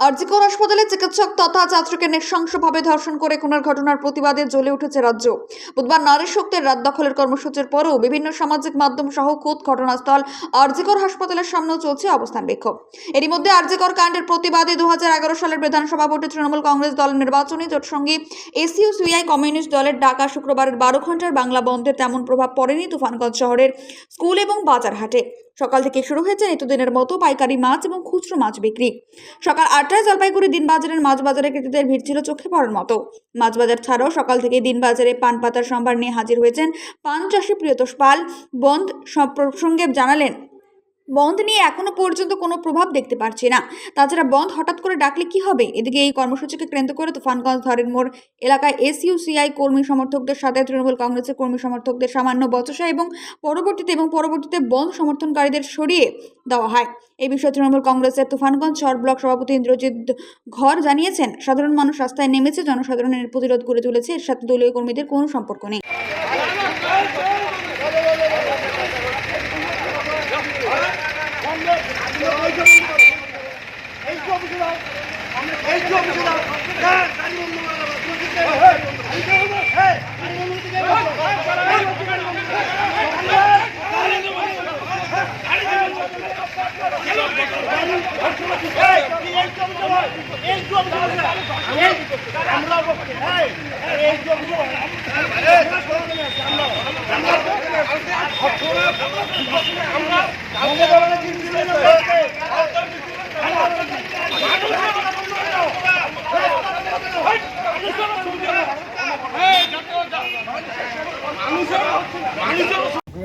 আরজিকর হাসপাতালে চিকিৎসক তথা ছাত্রীকে নৃশংসভাবে ধর্ষণ করে খুনের ঘটনার প্রতিবাদে জ্বলে উঠেছে রাজ্য। বুধবার নারী শক্তির রাত দখলের কর্মসূচির পরেও বিভিন্ন সামাজিক মাধ্যম সহ খোদ ঘটনাস্থল আরজিকর হাসপাতালের সামনেও চলছে অবস্থান বিক্ষোভ। এরই মধ্যে আরজিকর কাণ্ডের প্রতিবাদে দু সালের বিধানসভা ভোটে তৃণমূল কংগ্রেস দলের নির্বাচনী জোটসঙ্গী এসইউ সিআই কমিউনিস্ট দলের ডাকা শুক্রবারের বারো ঘণ্টার বাংলা বন্ধের তেমন প্রভাব পড়েনি তুফানগঞ্জ শহরের স্কুল এবং বাজার হাটে সকাল থেকে শুরু হয়েছে নিত্যদিনের মতো পাইকারি মাছ এবং খুচরো মাছ বিক্রি। সকাল আটটায় জলপাইগুড়ি দিনবাজারের মাছ বাজারে ক্রেতাদের ভিড় ছিল চোখে পড়ার মতো। মাছ বাজার ছাড়াও সকাল থেকে দিনবাজারে পান পাতার সম্ভার নিয়ে হাজির হয়েছেন পান চাষি প্রিয়তোষ পাল। বন্ধ প্রসঙ্গে জানালেন বন্ধ নিয়ে এখনও পর্যন্ত কোনো প্রভাব দেখতে পারছি না। তাছাড়া বন্ধ হঠাৎ করে ডাকলে কি হবে? এদিকে এই কর্মসূচিকে কেন্দ্র করে তুফানগঞ্জ ধরেন মোড় এলাকায় এসইউসিআই কর্মী সমর্থকদের সাথে তৃণমূল কংগ্রেসের কর্মী সমর্থকদের সামান্য বচসা এবং পরবর্তীতে এবং পরবর্তীতে বন্ধ সমর্থনকারীদের সরিয়ে দেওয়া হয়। এই বিষয়ে তৃণমূল কংগ্রেসের তুফানগঞ্জ শহর ব্লক সভাপতি ইন্দ্রজিৎ ঘর জানিয়েছেন, সাধারণ মানুষ রাস্তায় নেমেছে, জনসাধারণের প্রতিরোধ করে তুলেছে, এর সাথে দলীয় কর্মীদের কোনো সম্পর্ক নেই। এই চব্বিশ এই চব্বিশ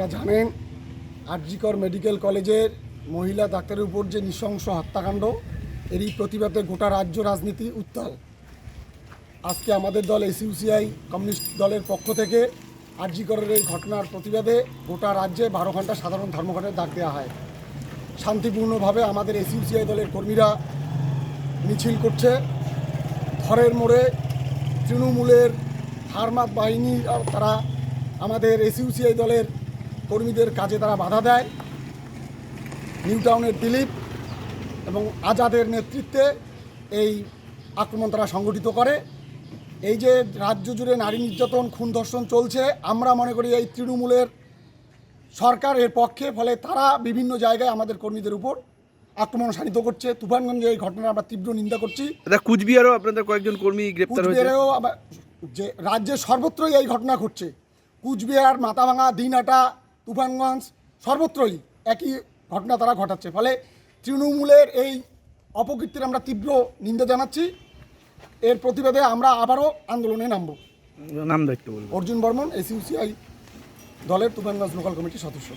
আপনারা জানেন, আরজিকর মেডিকেল কলেজের মহিলা ডাক্তারের উপর যে নৃশংস হত্যাকাণ্ড, এরই প্রতিবাদে গোটা রাজ্য রাজনীতি উত্তাল। আজকে আমাদের দল এসইউসিআই কমিউনিস্ট দলের পক্ষ থেকে আরজিকরের এই ঘটনার প্রতিবাদে গোটা রাজ্যে বারো ঘণ্টা সাধারণ ধর্মঘটের ডাক দেওয়া হয়। শান্তিপূর্ণভাবে আমাদের এসইউসিআই দলের কর্মীরা মিছিল করছে। ঘরের মোড়ে তৃণমূলের হারমাত বাহিনী তারা আমাদের এসইউসিআই দলের কর্মীদের কাজে তারা বাধা দেয়। নিউ টাউনের দিলীপ এবং আজাদের নেতৃত্বে এই আক্রমণ তারা সংগঠিত করে। এই যে রাজ্য জুড়ে নারী নির্যাতন খুন ধর্ষণ চলছে আমরা মনে করি এই তৃণমূলের সরকার এর পক্ষে ফলে তারা বিভিন্ন জায়গায় আমাদের কর্মীদের উপর আক্রমণ সানিত করছে। তুফানগঞ্জে এই ঘটনা আমরা তীব্র নিন্দা করছি। দাদা কুচবিহারও আপনাদের কয়েকজন কর্মী গ্রেপ্তার কুচবিহারেও যে রাজ্যের সর্বত্রই এই ঘটনা ঘটছে। কুচবিহার মাথাভাঙা দিনহাটা তুফানগঞ্জ সর্বত্রই একই ঘটনা তারা ঘটাচ্ছে। ফলে তৃণমূলের এই অপকীর্তির আমরা তীব্র নিন্দা জানাচ্ছি। এর প্রতিবাদে আমরা আবারও আন্দোলনে নামব। নাম দায়িত্ব অর্জুন বর্মন এসিউসিআই দলের তুফানগঞ্জ লোকাল কমিটির সদস্য।